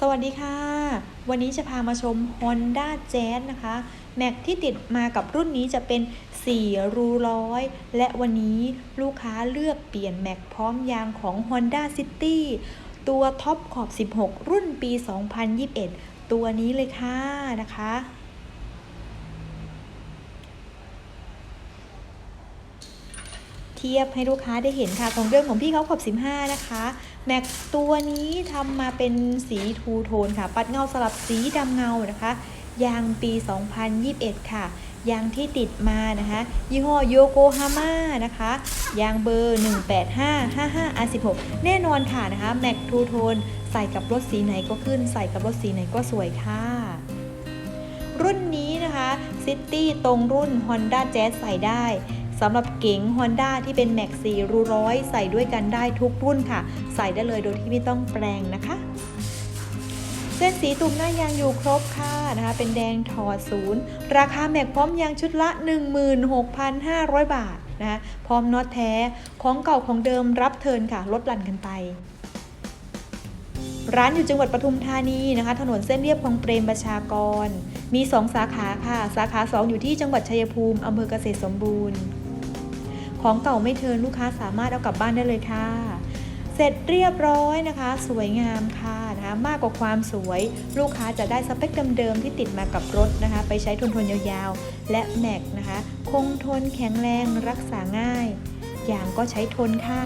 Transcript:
สวัสดีค่ะ วันนี้จะพามาชม Honda Jazz นะคะ แม็กที่ติดมากับรุ่นนี้จะเป็น 4 รูร้อย และวันนี้ลูกค้าเลือกเปลี่ยนแม็กพร้อมยางของ Honda City ตัวท็อปขอบ 16 รุ่นปี 2021 ตัวนี้เลยค่ะนะคะ เทียบให้ลูกค้าได้เห็นค่ะ ของเดิมของพี่เขาขอบ 15 นะคะ แม็กตัวนี้ทำมาเป็นสีทูโทนค่ะ ปัดเงาสลับสีดำเงานะคะ ยางปี 2021 ค่ะ ยางที่ติดมานะคะ ยี่ห้อโยโกฮาม่านะคะ ยางเบอร์ 18555 R16 แน่นอนค่ะนะคะ แม็กทูโทนใส่กับรถสีไหนก็ขึ้น ใส่กับรถสีไหนก็สวยค่ะรุ่นนี้นะคะซิตี้ตรงรุ่น Honda Jazz ใส่ได้ สำหรับเก๋ง Honda ที่เป็น Max 4รูร้อยใส่ด้วยกันได้ทุกรุ่นค่ะ ใส่ได้เลยโดยที่ไม่ต้องแปลงนะคะ เส้นสีตุ่มหน้ายางอยู่ครบค่ะนะคะ เป็นแดงถอดศูนย์ ราคาแม็กพร้อมยางชุดละ 16,500 บาทนะคะพร้อมน็อตแท้ของเก่าของเดิมรับเทินค่ะ ลดหลั่นกันไปร้านอยู่จังหวัดปทุมธานีนะคะ ถนนเส้นเรียบคลองเปรมประชากร มี 2 สาขาค่ะ สาขา 2 อยู่ที่จังหวัดชัยภูมิอำเภอเกษตรสมบูรณ์ ของเก่าไม่เทินลูกค้าสามารถเอากลับบ้านได้เลยค่ะ เสร็จเรียบร้อยนะคะ สวยงามค่ะนะคะมากกว่าความสวย ลูกค้าจะได้สเปคเดิมๆที่ติดมากับรถนะคะ ไปใช้ทนทนยาวๆ และแม็กนะคะ คงทนแข็งแรงรักษาง่าย อย่างก็ใช้ทนค่ะ